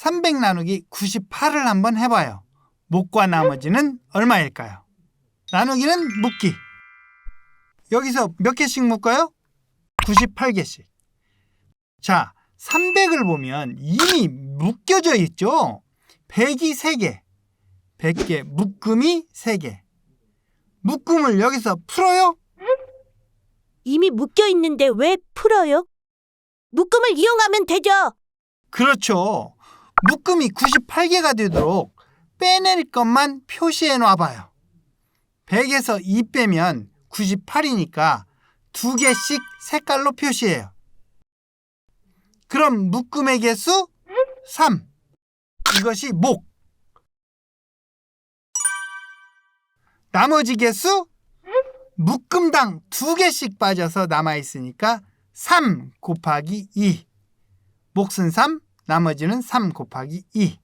300 나누기 98을 한번 해봐요. 목과 나머지는 얼마일까요? 나누기는 묶기. 여기서 몇 개씩 묶어요? 98개씩. 자, 300을 보면 이미 묶여져 있죠? 100이 3개, 100개, 묶음이 3개. 묶음을 여기서 풀어요? 이미 묶여 있는데 왜 풀어요? 묶음을 이용하면 되죠. 그렇죠. 묶음이 98개가 되도록 빼낼 것만 표시해 놔봐요. 100에서 2 빼면 98이니까 두 개씩 색깔로 표시해요. 그럼 묶음의 개수 3. 이것이 목. 나머지 개수 묶음당 두 개씩 빠져서 남아 있으니까 3 곱하기 2. 몫은 3, 나머지는 3 곱하기 2.